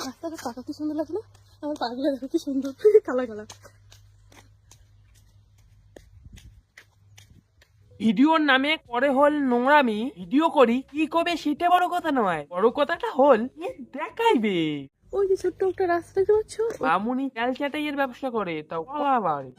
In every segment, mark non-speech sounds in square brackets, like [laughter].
রাস্তাটা পাকা কি সুন্দর লাগল? আমার পাগুলো দেখো কি সুন্দর [laughs] কালা কালা। ভিডিওর নামে করে হল নোংরামি ভিডিও করি কি কবে সেটা বড় কথা নয় বড় কথাটা হল দেখাইবে। ওই যে ছোট্ট একটা রাস্তা দেখতে পাচ্ছ? মামুনি চাল চাটাইয়ের ব্যবসা করে তাও বাড়ি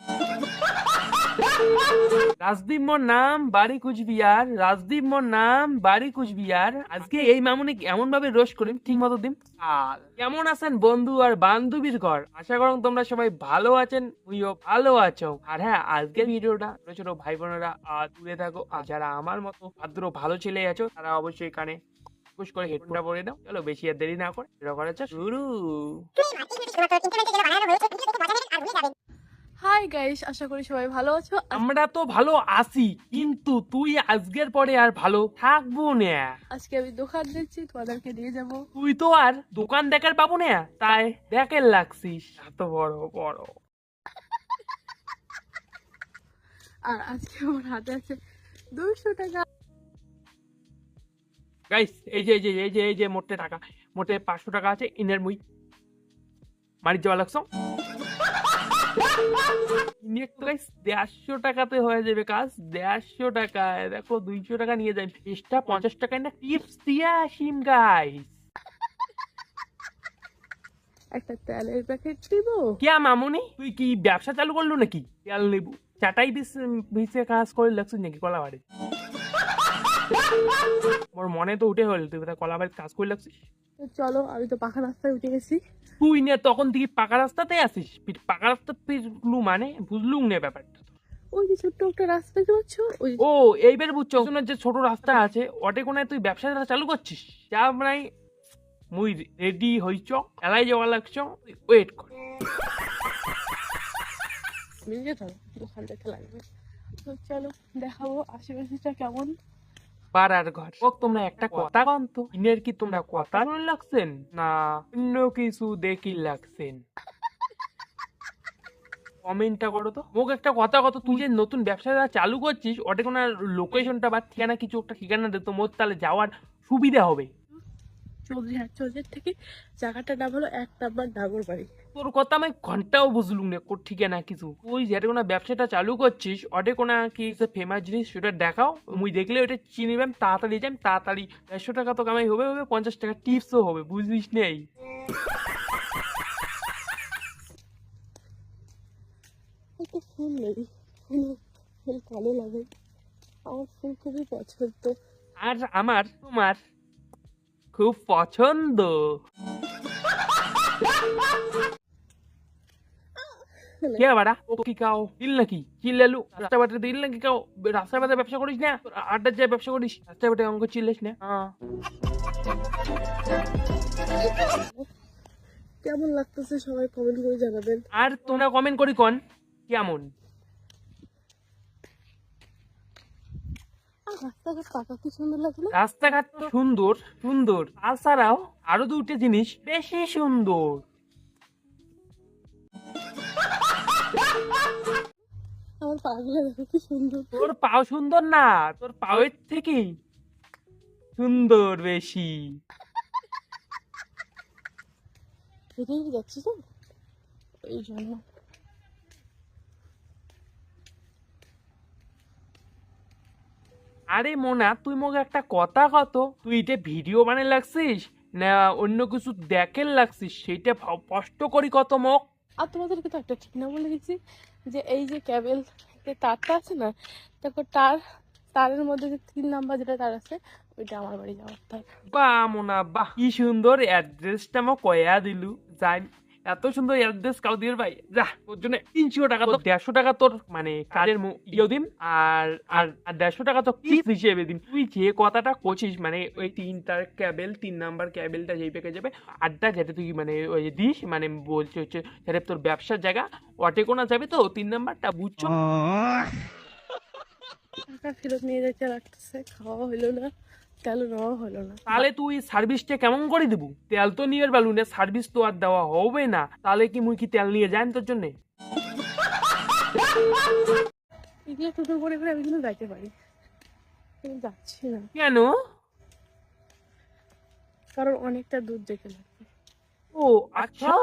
রাজদীপ মোর নাম বাড়ি কুচবিহার। রাজদীপ মোর নাম বাড়ি কুচবিহার। আজকে এই মামুনি এমন ভাবে রোস্ট করি ঠিক মতো দিন? আর কেমন আছেন বন্ধু আর বান্ধবীর ঘর? আশা করুন তোমরা সবাই ভালো আছেন তুইও ভালো আছো। আর হ্যাঁ আজকের ভিডিওটা ছোট ছোট ভাই বোনেরা দূরে থাকো। আর যারা আমার মতো ভাদ্র ভালো ছেলে আছো তারা অবশ্যই কানে পুশ করে হেডফোনটা পরে দাও। চলো বেশি আর দেরি না করে এটা করা শুরু। হাই গাইস আশা করি সবাই ভালো আছো। আমরা তো ভালো আছি কিন্তু তুই আজকের পরে আর ভালো থাকব না। আজকে আমি দোকান দেখছি তোমাদেরকে নিয়ে যাব। তুই তো আর দোকান দেখার পাবো না তাই দেখের লাগছিস এত বড় বড়। আর আজকে আমার হাতে আছে দুইশো টাকা। গাইস এই যে এই যে এই যে এই যে মোটে টাকা মোটে পাঁচশো টাকা আছে ইনের মুই। মারি যাওয়া লাগছ। গাইস দেড়শো টাকাতে হয়ে যাবে কাজ দেড়শো টাকায়। দেখো দুইশো টাকা নিয়ে যাই। এক্সট্রা পঞ্চাশ টাকায় না টিপস দিয়ে আসিম গাইস একটা তেলের প্যাকেট দিব? কিয়া মামুনি? তুই কি ব্যবসা চালু করল নাকি? তেল নেবু। চাটাই কাজ করে লাগছিস নাকি কলাবাড়ি মোর [laughs] মনে তো উঠে হল তুই বোধহয় কলাবাড়ির কাজ করে লাগছিস তো চলো আমি তো পাখা রাস্তায় উঠে গেছি। তুই নে তখন থেকে পাকা রাস্তাতে আসিস পাকা রাস্তা বুঝলু মানে বুঝলুম নে ব্যাপারটা ওই যে ছোট্ট একটা রাস্তা পাচ্ছ? ওই ও এইবার বুঝছ শোনার যে ছোট রাস্তা আছে ওটে কোনায় তুই ব্যবসাটা চালু করছিস যা মানে মুই রেডি হইছ এলাই যাওয়া লাগছ ওয়েট কর। মিনিট হবে দোকান দেখতে লাগবে তো চলো দেখাবো আশেপাশেটা কেমন। পাড়ার ঘর। ও তোমরা একটা কথা কন তো ইনের কি তোমরা কথা শুনে লাগছেন? না অন্য কিছু দেখি লাগছেন। কমেন্টটা করো তো। মোক একটা কথা কত তুই যে নতুন ব্যবসাটা চালু করছিস ওটা কোনো লোকেশনটা বা ঠিকানা কিছু একটা ঠিকানা দে তো মোর তাহলে যাওয়ার সুবিধা হবে। চৌধুরী হাট চৌধুরীর থেকে জায়গাটার নাম হলো এক নাম্বার ডাগর বাড়ি। তোর কথা আমি ঘন্টাও বুঝলুম না কোর ঠিকানা কিছু। তুই যেটা কোনো ব্যবসাটা চালু করছিস ওটা কোনো কি ফেমাস জিনিস সেটা দেখাও। মুই দেখলে ওটা চিনিবাম তাড়াতাড়ি যাম তাড়াতাড়ি। দেড়শো টাকা তো কামাই হবে হবে পঞ্চাশ টাকা টিপসও হবে বুঝিস নেই ফুল নেই ফুল কালো লাগে। আমার ফুল খুবই পছন্দ। আর আমার তোমার খুব পছন্দ। কে বাড়া? ও কি কাও? দিল নাকি? চিল্লালু? রাস্তা বাটে দিল নাকি কাও? রাস্তা বাটে ব্যবসা করিস না? আড্ডার যায় ব্যবসা করিস? রাস্তা বাটে অঙ্ক চিল্লিস না? হ্যাঁ। কেমন লাগতেছে সবাই কমেন্ট করে জানাবেন। আর তোমরা কমেন্ট করি কন? কেমন? রাস্তাঘাট পাকা কি সুন্দর লাগল? রাস্তাঘাট তো সুন্দর সুন্দর। তাছাড়াও আরও দুটো জিনিস বেশি সুন্দর। আমার পাগুলো দেখো কি সুন্দর। তোর পাও সুন্দর না তোর পাওয়ের থেকে সুন্দর বেশি। যাচ্ছি তো? এই জন্য। আরে মোনা তুই মোক একটা কথা কত। তুই এটা ভিডিও বানাই লাগছিস না অন্য কিছু দেখেন লাগছিস সেইটা স্পষ্ট করি কত মোক। আর তোমাদেরকে তো একটা ঠিক না বলে গেছি যে এই যে ক্যাবেল যে তারটা আছে না তারপর তার তারের মধ্যে যে তিন নাম্বার যেটা তার আছে ওইটা আমার বাড়ি যাওয়ার তার। বা মোনা বাহ কি সুন্দর অ্যাড্রেসটা মোক কয়া দিলু যাই এত সুন্দর অ্যাড্রেস কাউ দিয়ে ভাই। যা তোর জন্য তিনশো টাকা তো দেড়শো টাকা তোর মানে কাজের ইয়েও দিন আর আর আর দেড়শো টাকা তো টিপস হিসেবে দিন। তুই যে কথাটা করছিস মানে ওই তিনটার ক্যাবেল তিন নাম্বার ক্যাবেলটা যেই পেকে যাবে আড্ডা যেটা তুই মানে ওই দিস মানে বলছে হচ্ছে যেটা তোর ব্যবসার জায়গা অটে কোনা যাবে তো তিন নাম্বারটা বুঝছ? টাকা ফেরত নিয়ে যেতে লাগতেছে খাওয়া হইল না। তেল নেওয়া হলো না। তাহলে তুই সার্ভিসটা কেমন করে দিবু? তেল তো নিয়ে বেলু না সার্ভিস তো আর দেওয়া হবে না। তাহলে কি মুই কি তেল নিয়ে যাই তোর জন্য? এগুলো টোটো করে করে আমি কিন্তু যাইতে পারি। কিন্তু যাচ্ছি না। কেন? কারণ অনেকটা দূর যেতে লাগবে। ও আচ্ছা।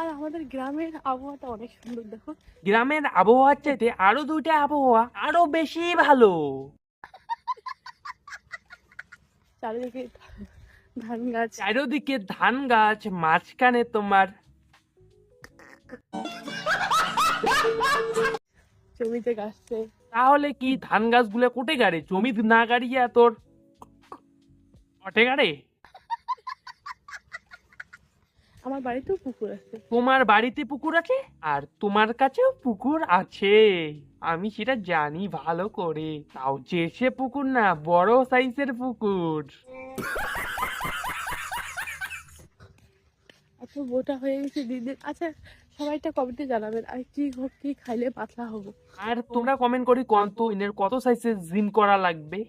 আর আমাদের গ্রামের আবহাওয়াটা অনেক সুন্দর দেখো। গ্রামের আবহাওয়ার চাইতে আরও দুইটা আবহাওয়া আরও বেশি ভালো। চারিদিকে ধান গাছ। চারিদিকে ধান গাছ মাঝখানে তোমার জমিতে গাছছে তাহলে কি ধান গাছগুলো কোটে গাড়ে? জমি না গাড়িয়া তোর কোটে গাড়ে? আমার বাড়িতেও পুকুর আছে। তোমার বাড়িতে পুকুর আছে? আর তোমার কাছেও পুকুর আছে। আমি সেটা জানি ভালো করে। তাও যে সে পুকুর না বড় সাইজের পুকুর। এত মোটা হয়ে গেছে দিন দিন আচ্ছা সবাইটা কমেন্টে জানাবেন আর কি কি খাইলে পাতলা হব। আর তোমরা কমেন্ট করি কত ইনের কত সাইজের জিম করা লাগবে?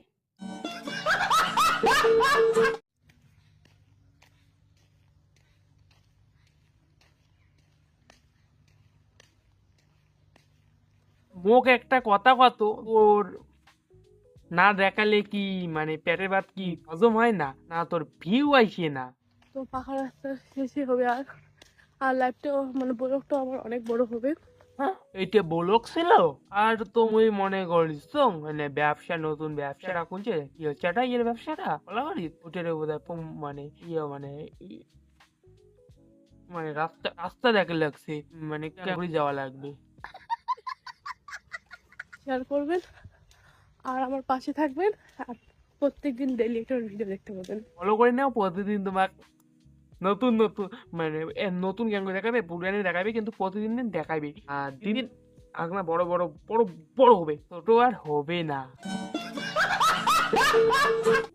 মুখ একটা কথা কত? ওর না দেখালে কি মানে পেটের ভাত কি হজম হয় না? না তোর ভিউ আইসে না। তো পাকা রাস্তা শেষে হবে আর আর লাইফটাও মানে বরফটাও আমার অনেক বড় হবে। হ্যাঁ, ছিল। আর তুমি মনে করিস তো মানে ব্যবসা নতুন ব্যবসাটা খুলছে কি হচ্ছে এটা ইয়ের ব্যবসাটা? বলা পারি ওটার বোধ মানে ইয়ে মানে মানে রাস্তা রাস্তা দেখে লাগছে মানে যাওয়া লাগবে। শেয়ার করবেন। আর আমার পাশে থাকবেন আর প্রত্যেকদিন ডেলি একটা ভিডিও দেখতে পাবেন। ফলো করে নাও প্রতিদিন তোমার নতুন নতুন মানে এ, নতুন গ্যাং দেখাবে পুরানি দেখাবে কিন্তু প্রতিদিন দিন দেখাবে। আর দিন দিন আগনা বড় বড় বড় বড় হবে ছোট আর হবে না।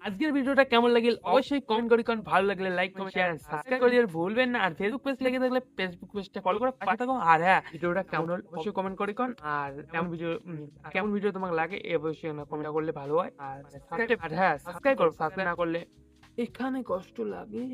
আজকের ভিডিওটা কেমন লাগিল? অবশ্যই কমেন্ট করি কারণ ভালো লাগলে লাইক কমেন্ট শেয়ার সাবস্ক্রাইব করে দিয়ে ভুলবেন না, আর ফেসবুক পেজ লেগে থাকলে ফেসবুক পেজটা ফলো করে থাকো। আর হ্যাঁ ভিডিওটা কেমন হল অবশ্যই কমেন্ট করি কারণ আর কেমন ভিডিও কেমন ভিডিও তোমাকে লাগে অবশ্যই কমেন্ট করলে ভালো হয়। আর সাবস্ক্রাইব আর হ্যাঁ সাবস্ক্রাইব করো সাবস্ক্রাইব না করলে এখানে কষ্ট লাগে।